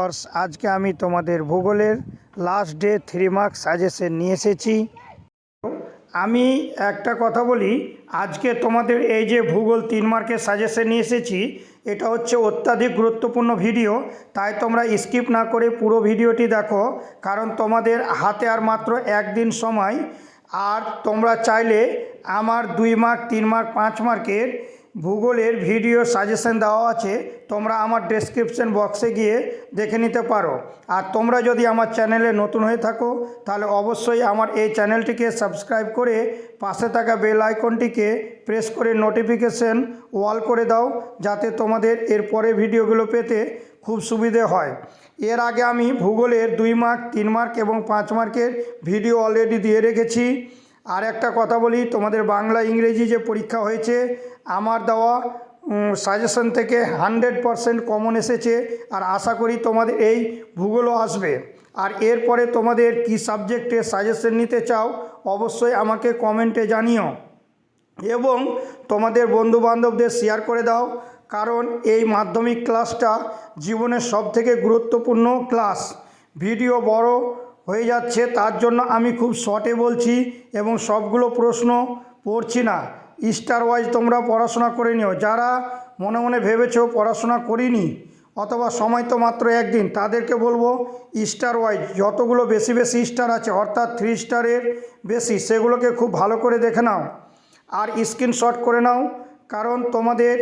Viewers আজকে আমি তোমাদের ভূগোলের last day three mark suggestion নিয়ে এসেছি। আমি একটা কথা বলি, আজকে তোমাদের এই যে ভূগোল তিন মার্কের সাজেশন নিয়ে এসেছি, এটা হচ্ছে অত্যাধিক গুরুত্বপূর্ণ ভিডিও তাই তোমরা স্কিপ না করে পুরো ভিডিওটি দেখো, কারণ তোমাদের হাতে আর মাত্র একদিন সময়, আর তোমরা চাইলে আমার দুই মার্ক তিন মার্ক পাঁচ মার্কের ভূগোলের ভিডিও সাজেশন দেওয়া আছে, তোমরা আমার ডেসক্রিপশন বক্সে গিয়ে দেখে নিতে পারো। আর তোমরা যদি আমার চ্যানেলে নতুন হয়ে থাকো, তাহলে অবশ্যই আমার এই চ্যানেলটিকে সাবস্ক্রাইব করে পাশে থাকা বেল আইকনটিকে প্রেস করে নোটিফিকেশন ওয়াল করে দাও, যাতে তোমাদের এর পরে ভিডিওগুলো পেতে খুব সুবিধে হয়। এর আগে আমি ভূগোলের দুই মার্ক তিন মার্ক এবং পাঁচ মার্কের ভিডিও অলরেডি দিয়ে রেখেছি। আর একটা কথা বলি, তোমাদের বাংলা ইংরেজি যে পরীক্ষা হয়েছে আমার দেওয়া সাজেশন থেকে হান্ড্রেড পারসেন্ট কমন এসেছে আর আশা করি তোমাদের এই ভূগোলও আসবে। আর এরপরে তোমাদের কি সাবজেক্টে সাজেশন নিতে চাও, অবশ্যই আমাকে কমেন্টে জানিও। এবং তোমাদের বন্ধু বান্ধবদের শেয়ার করে দাও, কারণ এই মাধ্যমিক ক্লাসটা জীবনের সবথেকে গুরুত্বপূর্ণ ক্লাস ভিডিও বড় হয়ে যাচ্ছে, তার জন্য আমি খুব শর্টে বলছি এবং সবগুলো প্রশ্ন পড়ছি না। স্টার ওয়াইজ তোমরা পড়াশোনা করে নিও। যারা মনে মনে ভেবেছো পড়াশোনা করিনি, অথবা সময় তো মাত্র একদিন, তাদেরকে বলব স্টার ওয়াইজ যতগুলো বেশি বেশি স্টার আছে, অর্থাৎ থ্রি স্টারের বেশি, সেগুলোকে খুব ভালো করে দেখে নাও। আর স্ক্রিনশট করে নাও, কারণ তোমাদের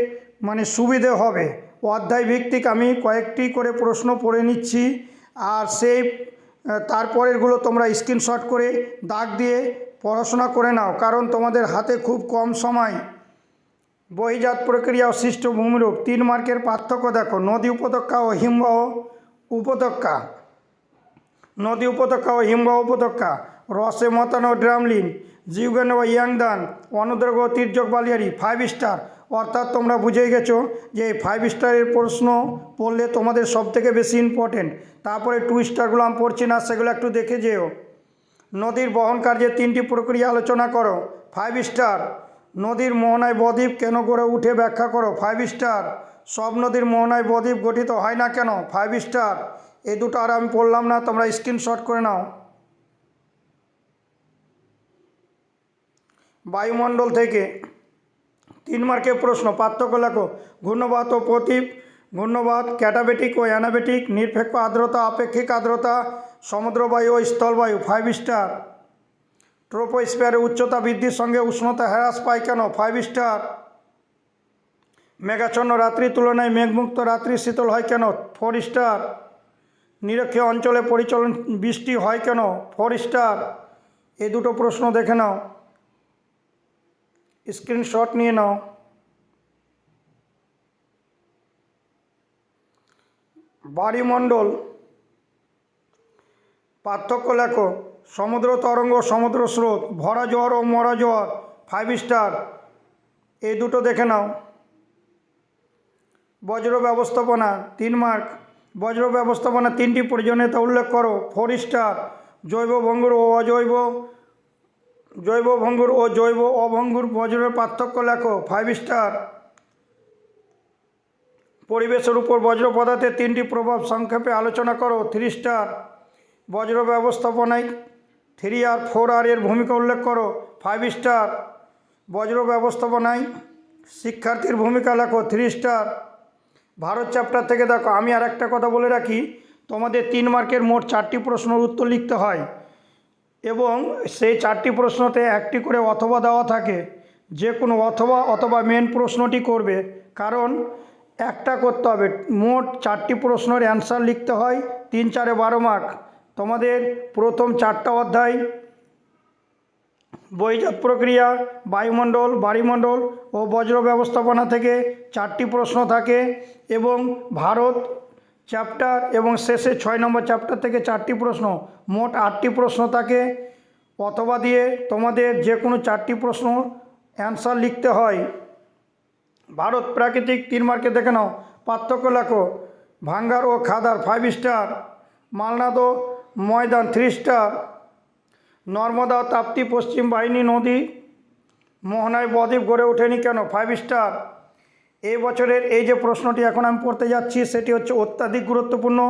মানে সুবিধে হবে। অধ্যায় ভিত্তিক আমি কয়েকটি করে প্রশ্ন পড়ে নিচ্ছি, আর সেই তারপরেরগুলো তোমরা স্ক্রিনশট করে দাগ দিয়ে পড়াশোনা করে নাও, কারণ তোমাদের হাতে খুব কম সময়। বহিজাত প্রক্রিয়া ও সৃষ্ট ভূমিরূপ তিন মার্কের পার্থক্য দেখো, নদী উপত্যকা ও হিমবাহ উপত্যকা। নদী উপত্যকা ও হিমবাহ উপত্যকা, রসে মতানো ড্রামলিন, জিউগান ও ইয়াংদান অনুদ্রগ ও তির্যক বালিয়ারি ফাইভ স্টার অর্থাৎ তোমরা বুঝেই গেছো যে এই ফাইভ স্টারের প্রশ্ন পড়লে তোমাদের সব থেকে বেশি ইম্পর্টেন্ট তারপরে টু স্টারগুলো আমি পড়ছি না, সেগুলো একটু দেখে যেও। নদীর বহন কার্যের তিনটি প্রক্রিয়া আলোচনা করো। ফাইভ স্টার নদীর মোহনায় বদ্বীপ কেন গড়ে উঠে ব্যাখ্যা করো। ফাইভ স্টার সব নদীর মোহনায় বদ্বীপ গঠিত হয় না কেন? ফাইভ স্টার এই দুটো আর আমি পড়লাম না, তোমরা স্ক্রিনশট করে নাও। বায়ুমণ্ডল থেকে তিন মার্কের প্রশ্ন, পার্থক্য লেখো। ঘূর্ণবাত ও প্রতীপ, ঘূর্ণবাত ক্যাটাবেটিক ও অ্যানাবেটিক, নিরপেক্ষ আর্দ্রতা, আপেক্ষিক আর্দ্রতা সমুদ্রবায়ু ও স্থলবায়ু ফাইভ স্টার ট্রোপোস্ফিয়ারের উচ্চতা বৃদ্ধির সঙ্গে উষ্ণতা হ্রাস পায় কেন? ফাইভ স্টার মেঘাচ্ছন্ন রাত্রির তুলনায় মেঘমুক্ত রাত্রি শীতল হয় কেন? ফোর স্টার নিরক্ষীয় অঞ্চলে পরিচলন বৃষ্টি হয় কেন? ফোর স্টার এই দুটো প্রশ্ন দেখে নাও। স্ক্রিনশট নিয়ে নাও। বায়ুমণ্ডল পার্থক্য লেখো। সমুদ্র তরঙ্গ, সমুদ্র স্রোত, ভরা জোয়ার ও মরা জোয়ার ফাইভ স্টার এই দুটো দেখে নাও। বজ্র ব্যবস্থাপনা তিন মার্ক বজ্র ব্যবস্থাপনা তিনটি প্রয়োজনীয়তা উল্লেখ করো। ফোর স্টার জৈব ভঙ্গুর ও অজৈব। জৈব ভঙ্গুর ও জৈব অভঙ্গুর বজ্রের পার্থক্য লেখো। ফাইভ স্টার পরিবেশের উপর বজ্র পদার্থের তিনটি প্রভাব সংক্ষেপে আলোচনা করো। থ্রি স্টার বজ্র ব্যবস্থাপনায় থ্রি আর ফোর আর এর ভূমিকা উল্লেখ করো। ফাইভ স্টার বজ্র ব্যবস্থাপনায় শিক্ষার্থীর ভূমিকা লেখো থ্রি স্টার ভারত চ্যাপ্টার থেকে দেখো, আমি আর একটা কথা বলে রাখি, তোমাদের তিন মার্কের মোট চারটি প্রশ্নের উত্তর লিখতে হয় এবং সেই চারটি প্রশ্নতে একটি করে অথবা দেওয়া থাকে যে কোনো অথবা অথবা মেন প্রশ্নটি করবে, কারণ একটা করতে হবে। মোট চারটি প্রশ্নের অ্যান্সার লিখতে হয় তিন চারে বারো মার্ক তোমাদের প্রথম চারটা অধ্যায়, বহিজাত প্রক্রিয়া, বায়ুমণ্ডল বায়ুমণ্ডল ও বজ্র ব্যবস্থাপনা থেকে চারটি প্রশ্ন থাকে এবং ভারত চ্যাপ্টার এবং শেষে ছয় নম্বর চ্যাপ্টার থেকে চারটি প্রশ্ন, মোট আটটি প্রশ্ন থাকে। অথবা দিয়ে তোমাদের যে কোনো চারটি প্রশ্ন অ্যান্সার লিখতে হয়। ভারত প্রাকৃতিক তিন মার্কে দেখে নাও, পার্থক্য লেখো, ভাঙ্গার ও খাদার ফাইভ স্টার মালনাদ ও ময়দান থ্রি স্টার নর্মদা তাপ্তি পশ্চিম বাহিনী নদী, মোহনায় বদ্বীপ গড়ে ওঠেনি কেন? ফাইভ স্টার এই বছরের এই যে প্রশ্নটি এখন আমি পড়তে যাচ্ছি, সেটি হচ্ছে অত্যাধিক গুরুত্বপূর্ণ।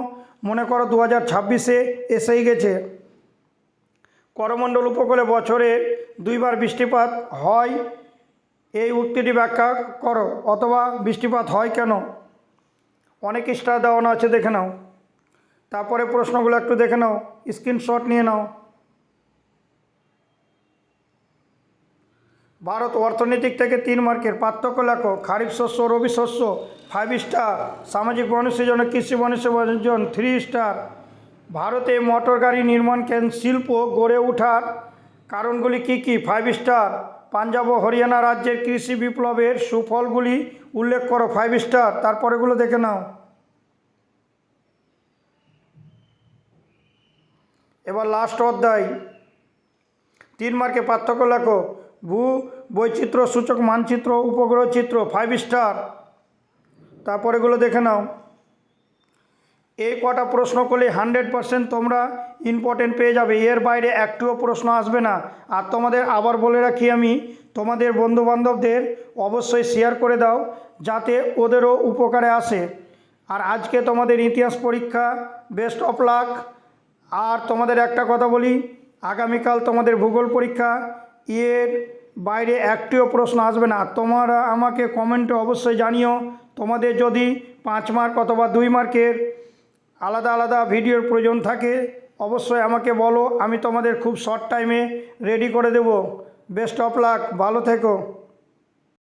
মনে করো দু হাজার ছাব্বিশে এসেই গেছে। করমণ্ডল উপকূলে বছরে দুইবার বৃষ্টিপাত হয়। এই উক্তিটি ব্যাখ্যা করো, অথবা বৃষ্টিপাত হয় কেন? অনেক স্টার দেওয়ানো আছে, দেখে নাও। তারপরে প্রশ্নগুলো একটু দেখে নাও স্ক্রিনশট নিয়ে নাও। ভারত অর্থনৈতিক থেকে তিন মার্কের পার্থক্য লেখো। খারিফ শস্য, রবি শস্য ফাইভ স্টার সামাজিক জন্য কৃষি জন্য থ্রি স্টার ভারতে মোটর গাড়ি নির্মাণ কেন্দ্র, শিল্প গড়ে ওঠার কারণগুলি কি কি? ফাইভ স্টার পাঞ্জাব ও হরিয়ানা রাজ্যের কৃষি বিপ্লবের সুফলগুলি উল্লেখ করো ফাইভ স্টার তারপরেগুলো দেখে নাও। এবার লাস্ট অধ্যায়। তিন মার্কে পার্থক্য লেখো। ভূ বৈচিত্র্য, সূচক, মানচিত্র, উপগ্রহ চিত্র ফাইভ স্টার তারপরে এগুলো দেখে নাও। এই কটা প্রশ্ন করলে হান্ড্রেড পারসেন্ট তোমরা ইম্পর্টেন্ট পেয়ে যাবে। এর বাইরে একটুও প্রশ্ন আসবে না। আর তোমাদের আবার বলে রাখি আমি, তোমাদের বন্ধুবান্ধবদের অবশ্যই শেয়ার করে দাও, যাতে ওদেরও উপকারে আসে। আর আজকে তোমাদের ইতিহাস পরীক্ষা বেস্ট অফ লাক আর তোমাদের একটা কথা বলি, আগামীকাল তোমাদের ভূগোল পরীক্ষা এর বাইরে একটিও প্রশ্ন আসবে না। তোমরা আমাকে কমেন্টে অবশ্যই জানিও। তোমাদের যদি পাঁচ মার্ক অথবা দুই মার্কের আলাদা আলাদা ভিডিওর প্রয়োজন থাকে, অবশ্যই আমাকে বলো। আমি তোমাদের খুব শর্ট টাইমে রেডি করে দেব। বেস্ট অফ লাক ভালো থেকো।